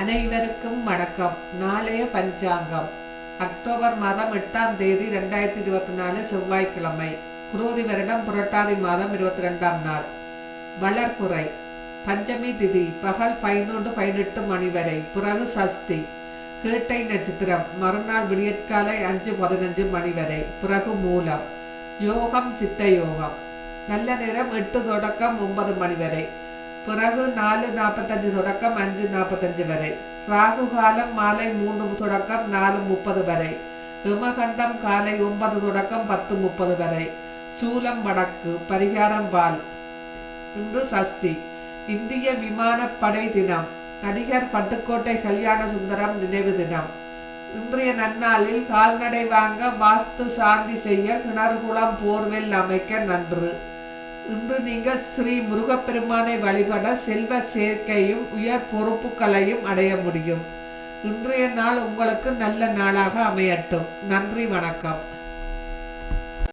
அனைவருக்கும் வணக்கம். நாளைய பஞ்சாங்கம். அக்டோபர் மாதம் எட்டாம் தேதி ரெண்டாயிரத்தி இருபத்தி நாலு செவ்வாய்க்கிழமை. குரோதி வருடம் புரட்டாதி மாதம் இருபத்தி ரெண்டாம் நாள். வளர்புரை பஞ்சமி திதி பகல் பதினொன்று பதினெட்டு மணி வரை. பிறகு சஷ்டி. கேட்டை நட்சத்திரம் மறுநாள் விடியற்காலை அஞ்சு பதினஞ்சு மணி வரை. பிறகு மூலம். யோகம் சித்த யோகம். நல்ல நேரம் எட்டு தொடக்கம் ஒன்பது மணி வரை. பிறகு நாலு நாற்பத்தஞ்சு தொடக்கம் அஞ்சு நாற்பத்தஞ்சு வரை. ராகு காலம் மாலை மூணு தொடக்கம் நாலு முப்பது வரை. இமகண்டம் காலை ஒன்பது தொடக்கம் பத்து முப்பது வரை. சூலம் வடக்கு பரிகாரம் பால். இன்று சஷ்டி. இந்திய விமானப்படை தினம். நடிகர் பட்டுக்கோட்டை கல்யாண சுந்தரம் நினைவு தினம். இன்றைய நன்னாளில் கால்நடை வாங்க வாஸ்து சாந்தி செய்ய கிணறுகுளம் போர்வெல் அமைக்க நன்று. இன்று நீங்கள் ஸ்ரீ முருகப்பெருமானை வழிபட செல்வ சேர்க்கையும் உயர் பொறுப்புகளையும் அடைய முடியும். இன்றைய நாள் உங்களுக்கு நல்ல நாளாக அமையட்டும். நன்றி வணக்கம்.